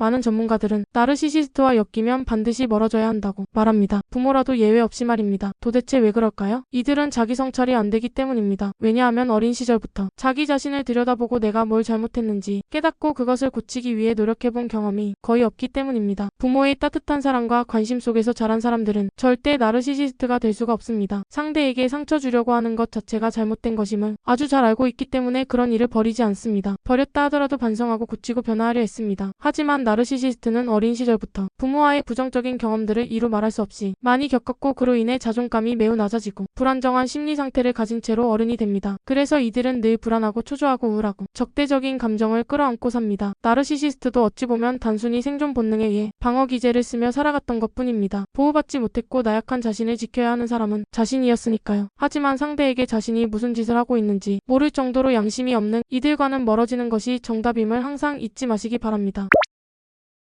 많은 전문가들은 나르시시스트와 엮이면 반드시 멀어져야 한다고 말합니다. 부모라도 예외 없이 말입니다. 도대체 왜 그럴까요? 이들은 자기 성찰이 안 되기 때문입니다. 왜냐하면 어린 시절부터 자기 자신을 들여다보고 내가 뭘 잘못했는지 깨닫고 그것을 고치기 위해 노력해본 경험이 거의 없기 때문입니다. 부모의 따뜻한 사랑과 관심 속에서 자란 사람들은 절대 나르시시스트가 될 수가 없습니다. 상대에게 상처 주려고 하는 것 자체가 잘못된 것임을 아주 잘 알고 있기 때문에 그런 일을 버리지 않습니다. 버렸다 하더라도 반성하고 고치고 변화하려 했습니다. 하지만 나르시시스트는 어린 시절부터 부모와의 부정적인 경험들을 이루 말할 수 없이 많이 겪었고 그로 인해 자존감이 매우 낮아지고 불안정한 심리 상태를 가진 채로 어른이 됩니다. 그래서 이들은 늘 불안하고 초조하고 우울하고 적대적인 감정을 끌어안고 삽니다. 나르시시스트도 어찌 보면 단순히 생존 본능에 의해 방어 기제를 쓰며 살아갔던 것 뿐입니다. 보호받지 못했고 나약한 자신을 지켜야 하는 사람은 자신이었으니까요. 하지만 상대에게 자신이 무슨 짓을 하고 있는지 모를 정도로 양심이 없는 이들과는 멀어지는 것이 정답임을 항상 잊지 마시기 바랍니다.